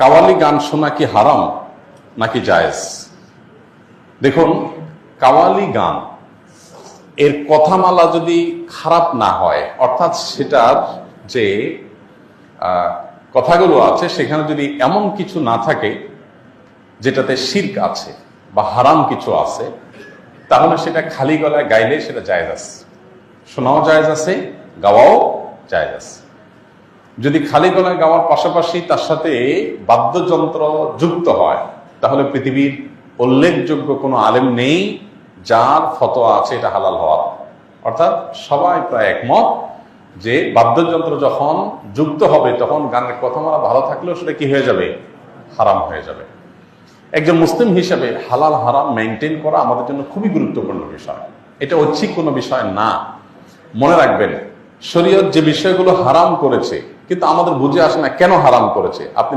কাওয়ালি গান শোনা কি হারাম নাকি জায়েজ? দেখুন, কাওয়ালি গান, এর কথামালা যদি খারাপ না হয়, অর্থাৎ সেটার যে কথাগুলো আছে, সেখানে যদি এমন কিছু না থাকে, যেটাতে শির্ক আছে বা হারাম কিছু আছে, তাহলে সেটা খালি গলায় গাইলে সেটা জায়েজ আছে। শোনাও জায়েজ আছে, গাওয়াও জায়েজ আছে। যদি খালি গলায় গাওয়ার পাশাপাশি তার সাথে বাদ্যযন্ত্র যুক্ত হয়, তাহলে পৃথিবীর উল্লেখযোগ্য কোনো আলেম নেই যার ফতোয়া আছে এটা হালাল হওয়ার। অর্থাৎ সবাই প্রায় একমত যে বাদ্যযন্ত্র যখন যুক্ত হবে, তখন গানের কথামালা ভালো থাকলেও সেটা কি হয়ে যাবে? হারাম হয়ে যাবে। একজন মুসলিম হিসেবে হালাল হারাম মেনটেন করা আমাদের জন্য খুবই গুরুত্বপূর্ণ বিষয়। এটা ঐচ্ছিক কোনো বিষয় না। মনে রাখবেন শরীয়ত যে বিষয়গুলো হারাম করেছে কিন্তু আমাদের বুঝে আসে না কেন হারাম করেছে। আপনি